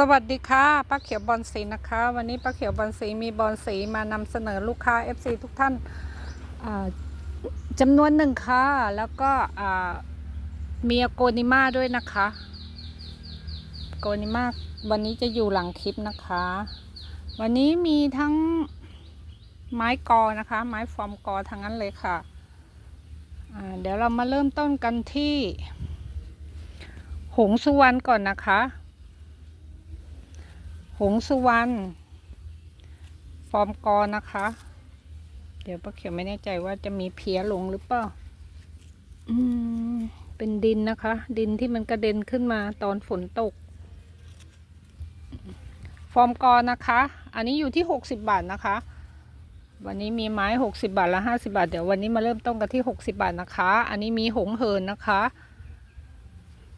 สวัสดีค่ะป้าเขียวบอลสีนะคะ วันนี้ป้าเขียวบอลสีมีบอลสีมานำเสนอลูกค้า FC ทุกท่านาจำนวนหนึ่งค่ะ แล้วก็มีโกนิมาด้วยนะคะ โกนิมาวันนี้จะอยู่หลังคลิปนะคะ วันนี้มีทั้งไม้กอนะคะ ไม้ฟอร์มกอทั้งนั้นเลยค่ะเดี๋ยวเรามาเริ่มต้นกันที่ หงสุวรรณก่อนนะคะ หงสุวรรณฟอร์มกอนะคะ เดี๋ยวป้าเขียวไม่แน่ใจว่าจะมีเพี้ยหลงหรือเปล่าอืมเป็นดินนะคะ ดินที่มันกระเด็นขึ้นมาตอนฝนตก ฟอร์มกอนะคะ อันนี้อยู่ที่หกสิบบาทนะคะ วันนี้มีไม้หกสิบาทและห้าสิบาท เดี๋ยววันนี้มาเริ่มต้นกันที่หกสิบาทนะคะ อันนี้มีหงเหินนะคะ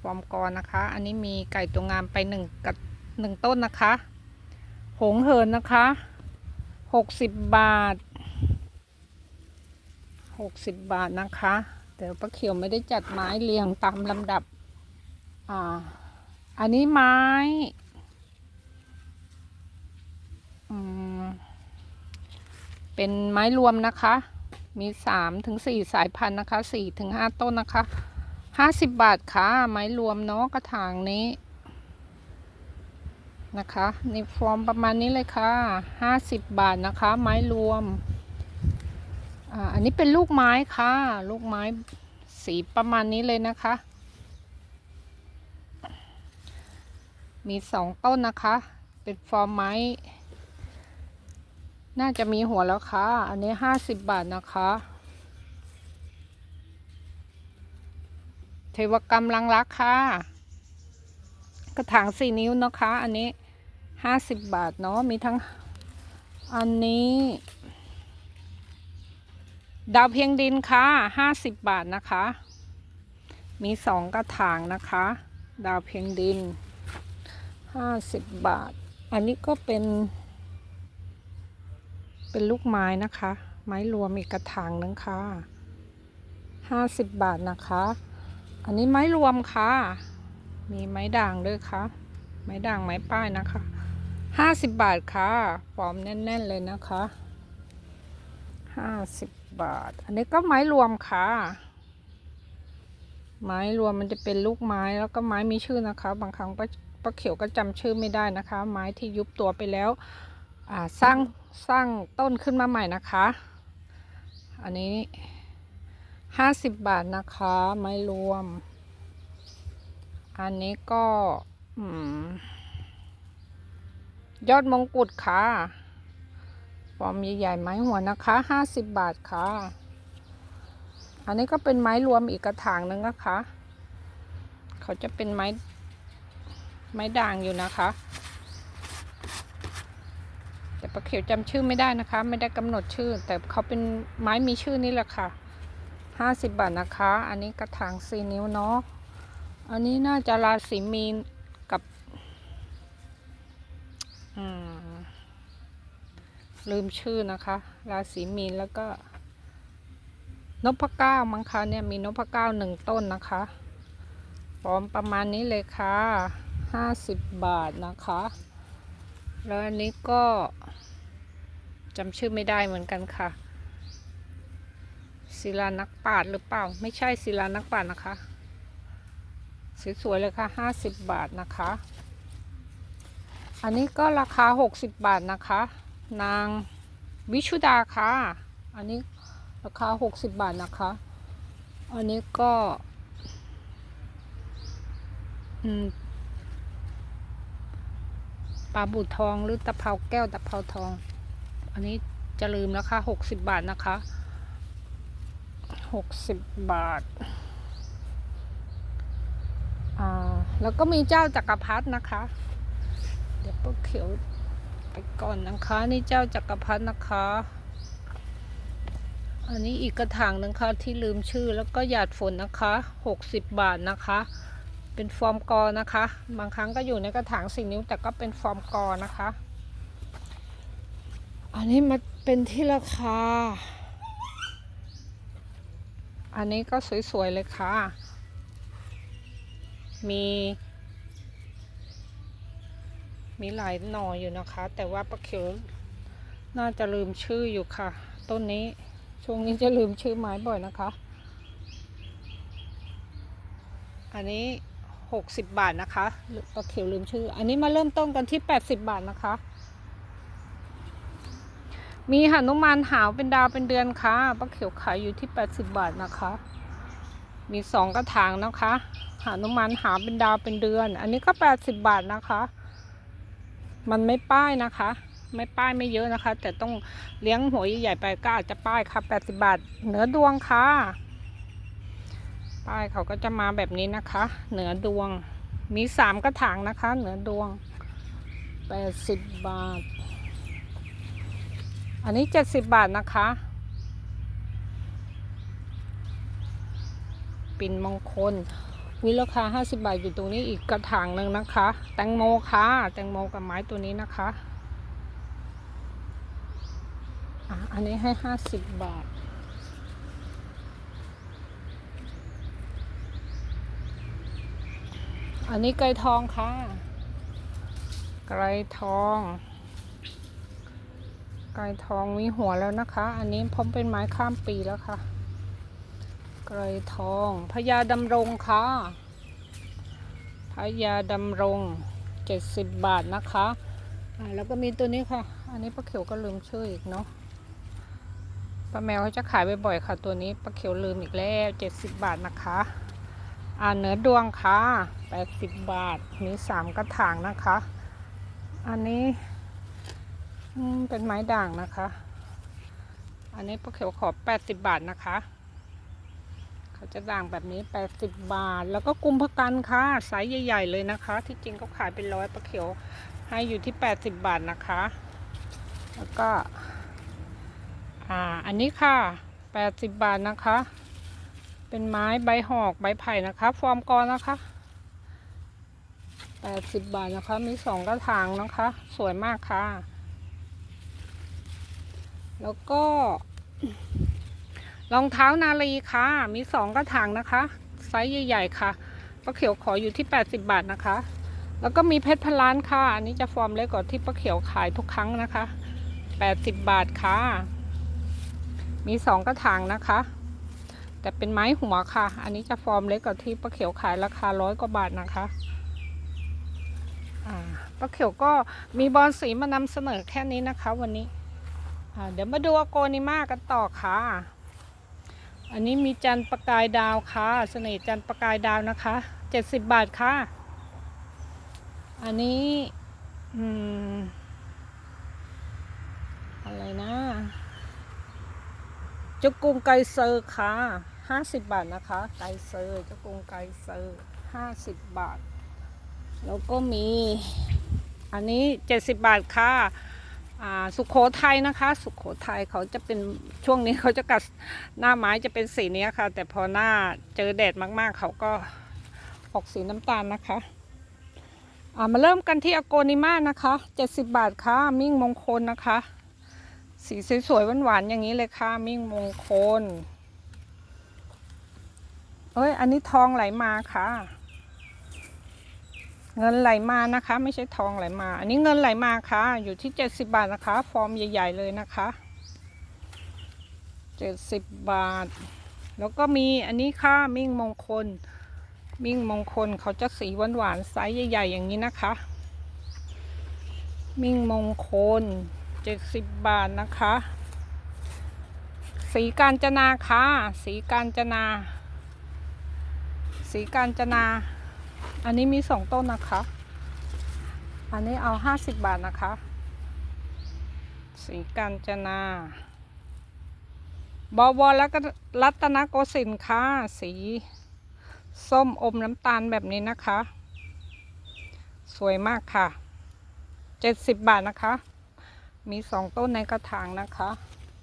ฟอร์มกอนะคะ อันนี้มีไก่ตัวงามไปหนึ่งกับ หนึ่งต้นนะคะ หงเหินนะคะหกสิบบาทหกสิบบาทนะคะเดี๋ยวป้าเขียวไม่ได้จัดไม้เรียงตามลำดับ อ่า อันนี้ไม้อืมเป็นไม้รวมนะคะ มีสามถึงสี่สายพันธุ์นะคะสี่ถึงห้าต้นนะคะห้าสิบบาทค่ะ ไม้รวมเนาะกระถางนี้ นะคะในฟอร์มประมาณนี้เลยค่ะห้าสิบบาทนะคะ ไม้รวมออันนี้เป็นลูกไม้ค่ะ ลูกไม้สีประมาณนี้เลยนะคะ มีสองต้นนะคะ เป็นฟอร์มไม้ น่าจะมีหัวแล้วค่ะ อันนี้ห้าสิบบาทนะคะ เทวกรรมลังรักค่ะกระถางสี่นิ้วนะคะ อันนี้ ห้าสิบบาทเนาะมีทั้งอันนี้ ดาวเพียงดินค่ะห้าสิบบาทนะคะ มีสองกระถางนะคะ ดาวเพียงดินห้าสิบบาท อันนี้ก็เป็น เป็นลูกไม้นะคะ ไม้รวมอีกกระถางนึงค่ะห้าสิบบาทนะคะ อันนี้ไม้รวมค่ะ มีไม้ด่างด้วยค่ะ ไม้ด่างไม้ป้ายนะคะ ห้าสิบบาทค่ะฟอมแน่น ๆ เลยนะคะห้าสิบบาท อันนี้ก็ไม้รวมค่ะ ไม้รวมมันจะเป็นลูกไม้แล้วก็ไม้มีชื่อนะคะ บางครั้งป้าป้าเขียวก็จำชื่อไม่ได้นะคะ ไม้ที่ยุบตัวไปแล้วอ่าสร้างสร้างต้นขึ้นมาใหม่นะคะ อันนี้ห้าสิบบาทนะคะ ไม้รวม อันนี้ก็ อืม ยอดมงกุฎค่ะฟอร์มใหญ่ๆไม้หัวนะคะห้าสิบบาทค่ะ อันนี้ก็เป็นไม้รวมอีกกระถางหนึงนะคะ เขาจะเป็นไม้ไม้ด่างอยู่นะคะ แต่ประเขียวจำชื่อไม่ได้นะคะ ไม่ได้กำหนดชื่อ แต่เขาเป็นไม้มีชื่อนี่แหละค่ะห้าสิบบาทนะคะ อันนี้กระถางสี่นิ้วเนาะ อันนี้น่าจะราศีมีน ลืมชื่อนะคะ ราศีมีนแล้วก็ นพเก้ามั้งคะเนี่ยมีนพเก้าหนึ่งต้นนะคะพร้อมประมาณนี้เลยค่ะห้าสิบบาทนะคะ แล้วอันนี้ก็จำชื่อไม่ได้เหมือนกันค่ะ ศิลานักปาชญ์หรือเปล่า ไม่ใช่ศิลานักปาชญ์นะคะ สวยๆเลยค่ะห้าสิบบาทนะคะ อันนี้ก็ราคาหกสิบบาทนะคะ นางวิชุดาค่ะ อันนี้ราคาหกสิบบาทนะคะ อันนี้ก็ปลาบูทองหรือตะเภาแก้วตะเภาทอง อันนี้จะลืมแล้วค่ะหกสิบบาทนะคะหกสิบบาทแล้วก็มีเจ้าจักรพรรดินะคะ เดี๋ยวพวกเขียว ไปก่อนนะคะนี่เจ้าจักรพรรดินะคะ อันนี้อีกกระถางนึงค่ะที่ลืมชื่อแล้วก็หยาดฝนนะคะหกสิบบาทนะคะ เป็นฟอร์มกอนะคะ บางครั้งก็อยู่ในกระถางสี่นิ้วแต่ก็เป็นฟอร์มกอนะคะ อันนี้มาเป็นที่ราคา อันนี้ก็สวยๆเลยค่ะ มี มีหลายหน่ออยู่นะคะ แต่ว่าป้าเขียวน่าจะลืมชื่ออยู่ค่ะ ต้นนี้ช่วงนี้จะลืมชื่อไม้บ่อยนะคะ อันนี้หกสิบบาทนะคะป้าเขียวลืมชื่อ อันนี้มาเริ่มต้นกันที่แปดสิบบาทนะคะ มีหนุมานหาวเป็นดาวเป็นเดือนค่ะป้าเขียวขายอยู่ที่แปดสิบบาทนะคะ มีสองกระถางนะคะหานุมานหาวเป็นดาวเป็นเดือน อันนี้ก็แปดสิบบาทนะคะ มันไม่ป้ายนะคะ ไม่ป้ายไม่เยอะนะคะ แต่ต้องเลี้ยงหัวใหญ่ไปก็อาจจะป้ายค่ะแปดสิบบาทเหนือดวงค่ะ ป้ายเขาก็จะมาแบบนี้นะคะ เหนือดวง มีสามกระถางนะคะ เหนือดวงแปดสิบบาท อันนี้เจ็ดสิบบาทนะคะ ปิ่นมงคล วิราคา 50 บาทอยู่ตรงนี้อีกกระถางหนึ่งนะคะ แตงโมค่ะ แตงโมกับไม้ตัวนี้นะคะอะอันนี้ให้ 50 บาท อันนี้ไก่ทองค่ะ ไก่ทอง ไก่ทองมีหัวแล้วนะคะ อันนี้พร้อมเป็นไม้ข้ามปีแล้วค่ะ ไกรทองพญาดำรงค่ะพญาดำรงเจ็ดสิบบาทนะคะอ่าแล้วก็มีตัวนี้ค่ะ อันนี้ป้าเขียวก็ลืมชื่ออีกเนาะป้าแมวเขาจะขายบ่อยๆค่ะ ตัวนี้ป้าเขียวลืมอีกแล้วเจ็ดสิบบาทนะคะอ่าเนื้อดวงค่ะแปดสิบบาทมีสามกระถางนะคะ อันนี้เป็นไม้ด่างนะคะ อันนี้ป้าเขียวขอแปดสิบบาทนะคะ เขาจะด่างแบบนี้ 80 บาท แล้วก็กุมภกันค่ะไซส์ใหญ่ ๆ เลยนะคะ ที่จริงเขาขายเป็นร้อยปลาเขียวให้อยู่ที่ 80 บาทนะคะ แล้วก็อ่าอันนี้ค่ะ 80 บาทนะคะ เป็นไม้ใบหอกใบไผ่นะคะ ฟอร์มกรนะคะ80 บาทนะคะ มีสองกระถางนะคะ สวยมากค่ะ แล้วก็ รองเท้านาลีค่ะ มีสองกระถางนะคะ ไซส์ใหญ่ๆค่ะป้าเขียวขออยู่ที่ 80 บาทนะคะ แล้วก็มีเพชรพนล้านค่ะ อันนี้จะฟอร์มเล็กกว่าที่ป้าเขียวขายทุกครั้งนะคะ 80 บาทค่ะ มีสองกระถางนะคะ แต่เป็นไม้หัวค่ะ อันนี้จะฟอร์มเล็กกว่าที่ป้าเขียวขายราคาร้อยกว่าบาทนะคะป้าเขียวก็มีบอลสีมานำเสนอแค่นี้นะคะ วันนี้ เดี๋ยวมาดูอโกนิมากันต่อค่ะ อันนี้มีจันประกายดาวค่ะเสน่ห์จันประกายดาวนะคะเจ็ดสิบบาทค่ะ อันนี้อืมอะไรนะจ้ากุ้งไกเซอร์ค่ะห้าสิบบาทนะคะ ไกเซอร์จ้ากุ้งไกเซอร์ห้าสิบบาท แล้วก็มี อันนี้เจ็ดสิบบาทค่ะ สุขโขทัยนะคะ สุขโขทัยเขาจะเป็นช่วงนี้เขาจะกัดหน้าไม้จะเป็นสีนี้ค่ะ แต่พอหน้าเจอแดดมากๆ เขาก็ออกสีน้ำตาลนะคะามาเริ่มกันที่อโกนิมานะคะ70 บาทค่ะมิ่งมงคลนะคะ สีสวยๆหวานๆอย่างนี้เลยค่ะ มิ่งมงคล เอ้ย อันนี้ทองไหลมาค่ะ เงินไหลมานะคะ ไม่ใช่ทองไหลมา อันนี้เงินไหลมาค่ะ อยู่ที่70บาทนะคะ ฟอร์มใหญ่ ๆ เลยนะคะ70บบาท แล้วก็มีอันนี้ค่ะมิ่งมงคล มิ่งมงคลเขาจะสีหวานๆไซส์ใหญ่ ๆ อย่างนี้นะคะ มิ่งมงคล70บบาทนะคะ สีกาญจนาค่ะ สีกาญจนา สีกาญจนา อันนี้มีสองต้นนะคะ อันนี้เอาห้าสิบบาทนะคะสีกาญจนาบวรแล้วก็รัตนโกสินทร์ค่ะ สี ส้มอมน้ำตาลแบบนี้นะคะ สวยมากค่ะเจ็ดสิบบาทนะคะ มีสองต้นในกระถางนะคะ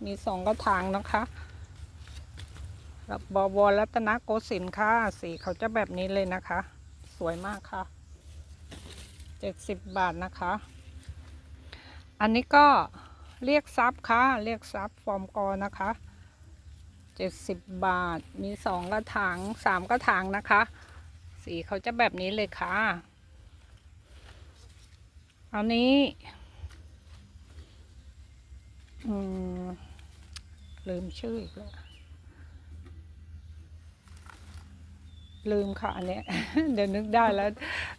มีสองกระถางนะคะบวรรัตนโกสินทร์ค่ะ สีเขาจะแบบนี้เลยนะคะ สวยมากค่ะเจ็ดสิบบาทนะคะ อันนี้ก็เรียกซับค่ะ เรียกซับฟอร์มกอนะคะเจ็ดสิบบาท มีสองกระถางสามกระถางนะคะ สีเขาจะแบบนี้เลยค่ะ อันนี้อืมลืมชื่ออีกแล้ว ลืมค่ะอันเนี้ยเดี๋ยวนึกได้แล้ว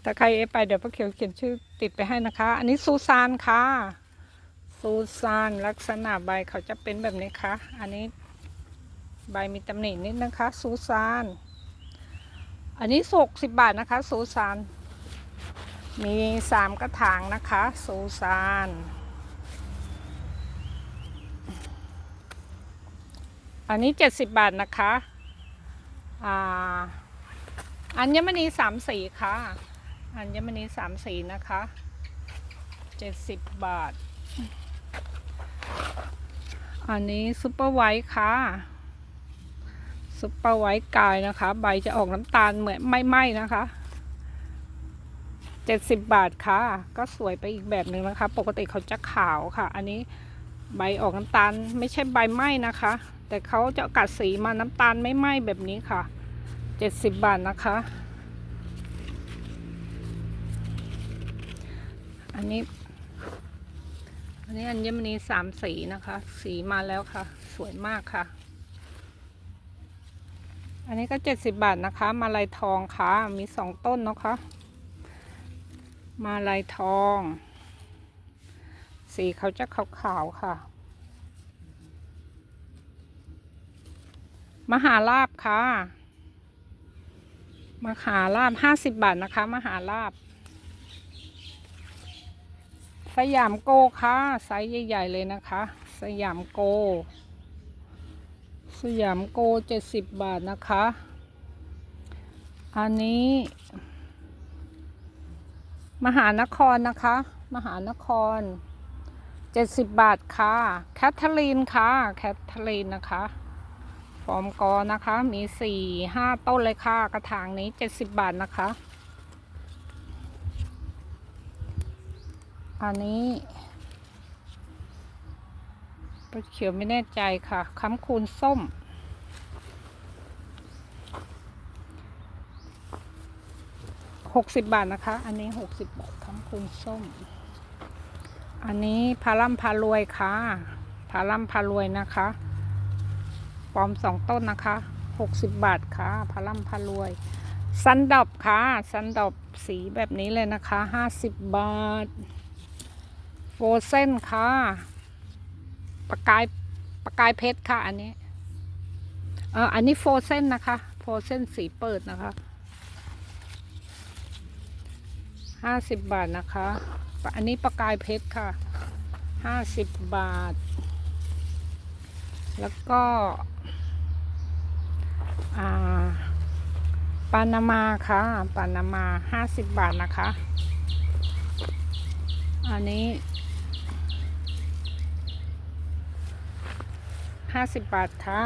ถ้าใครเอไปเดี๋ยวป้าเขียวเขียนชื่อติดไปให้นะคะ อันนี้ซูซานค่ะซูซานลักษณะใบเขาจะเป็นแบบนี้ค่ะ อันนี้ใบมีตำหนินิดนะคะซูซาน อันนี้หกสิบบาทนะคะซูซาน มีสามกระถางนะคะซูซานอันนี้เจ็ดสิบบาทนะคะ อ่า อัญมณีสามสีค่ะ อัญมณีสามสีนะคะเจ็ดสิบบาท อันนี้ซุปเปอร์ไวท์ค่ะซุปเปอร์ไวท์กายนะคะ ใบจะออกน้ำตาลเหมือนไม่ไหม้นะคะเจ็ดสิบบาทค่ะ ก็สวยไปอีกแบบหนึ่งนะคะ ปกติเขาจะขาวค่ะ อันนี้ใบออกน้ำตาลไม่ใช่ใบไหม้นะคะ แต่เขาจะกัดสีมาน้ำตาลไม่ไหม้แบบนี้ค่ะ เจ็ดสิบบาทนะคะ อันนี้ อันนี้อัญมณีสามสีนะคะ สีมาแล้วค่ะ สวยมากค่ะ อันนี้ก็เจ็ดสิบบาทนะคะ มาลายทองค่ะ มีสองต้นนะคะ มาลายทอง สีเขาจะขาวๆค่ะมหาลาบค่ะ มหาลาบห้าสิบบาทนะคะมหาลาบ สยามโกค่ะไซส์ใหญ่ๆเลยนะคะ สยามโก สยามโกเจ็ดสิบบาทนะคะ อันนี้ มหานครนะคะ มหานครเจ็ดสิบบาทค่ะ แคทเธอรีนค่ะ แคทเธอรีนนะคะ ฟอร์มกอนะคะ มีสี่ห้าต้นเลยค่ะ กระถางนี้เจ็ดสิบบาทนะคะ อันนี้ปลาเขียวไม่แน่ใจค่ะค้ำคูณส้ม หกสิบบาทนะคะ อันนี้หกสิบบาทค้ำคูณส้ม อันนี้พารัมพารวยค่ะพารัมพารวยนะคะ ปลอมสองต้นนะคะหกสิบบาทค่ะพารัมพารวย ซันดอบค่ะซันดอบสีแบบนี้เลยนะคะห้าสิบบาทโฟเซนค่ะประกายประกายเพชรค่ะ อันนี้เอออันนี้โฟเซนนะคะโฟเซนสีเปิดนะคะห้าสิบบาทนะคะ อันนี้ประกายเพชรค่ะห้าสิบบาท แล้วก็ ปานามาค่ะปานามาห้าสิบบาทนะคะ อันนี้ห้าสิบบาทค่ะ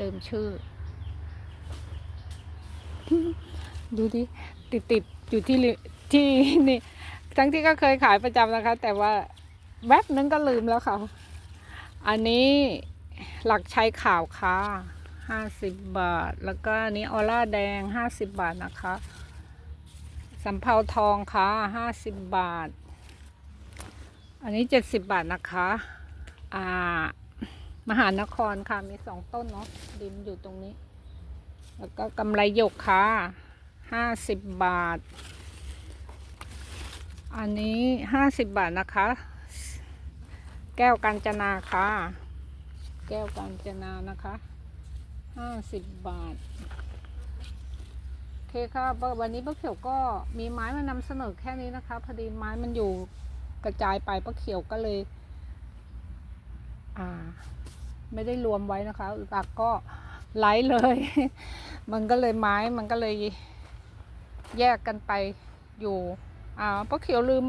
ลืมชื่อ ดูดิ ติดติดอยู่ที่ที่นี่ ทั้งที่ก็เคยขายประจำนะคะ แต่ว่าแวบนึงก็ลืมแล้วค่ะ อันนี้ หลักชัยขาวค่ะห้าสิบบาท แล้วก็นนี้ออร่าแดงห้าสิบบาทนะคะสำเภาทองค่ะห้าสิบบาท อันนี้เจ็ดสิบบาทนะคะ อ่ามหานครค่ะมีสองต้นเนาะดินอยู่ตรงนี้ แล้วก็กำไรหยกค่ะห้าสิบบาท อันนี้ห้าสิบบาทนะคะ แก้วกัญจนาค่ะ แก้วกัญจนานะคะห้าสิบบาท โอเคค่ะวันนี้ป้าเขียวก็มีไม้มานำเสนอแค่นี้นะคะ พอดีไม้มันอยู่กระจายไปป้าเขียวก็เลย อ่า ไม่ได้รวมไว้นะคะอึกอักก็ไหลเลย มันก็เลยไม้มันก็เลยแยกกันไปอยู่อ่าป้าเขียวลืม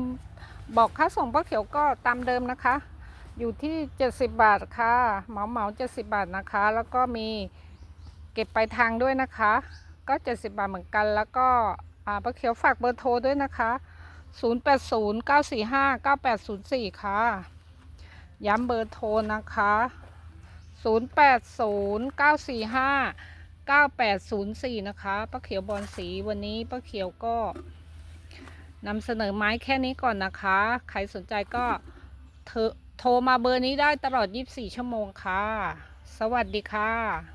บอกค่าส่งป้าเขียวก็ตามเดิมนะคะ อยู่ที่ 70 บาทค่ะเหมาเหมา70 บาทนะคะ แล้วก็มีเก็บไปลายทางด้วยนะคะ ก็ 70 บาทเหมือนกัน แล้วก็ป้าเขียวฝากเบอร์โทรด้วยนะคะ 0809459804 ค่ะ ย้ำเบอร์โทรนะคะ 080945 9804 นะคะป้าเขียวบอลสีวันนี้ป้าเขียวก็นำเสนอไม้แค่นี้ก่อนนะคะ ใครสนใจก็เธอ โทรมาเบอร์นี้ได้ตลอด 24 ชั่วโมงค่ะ สวัสดีค่ะ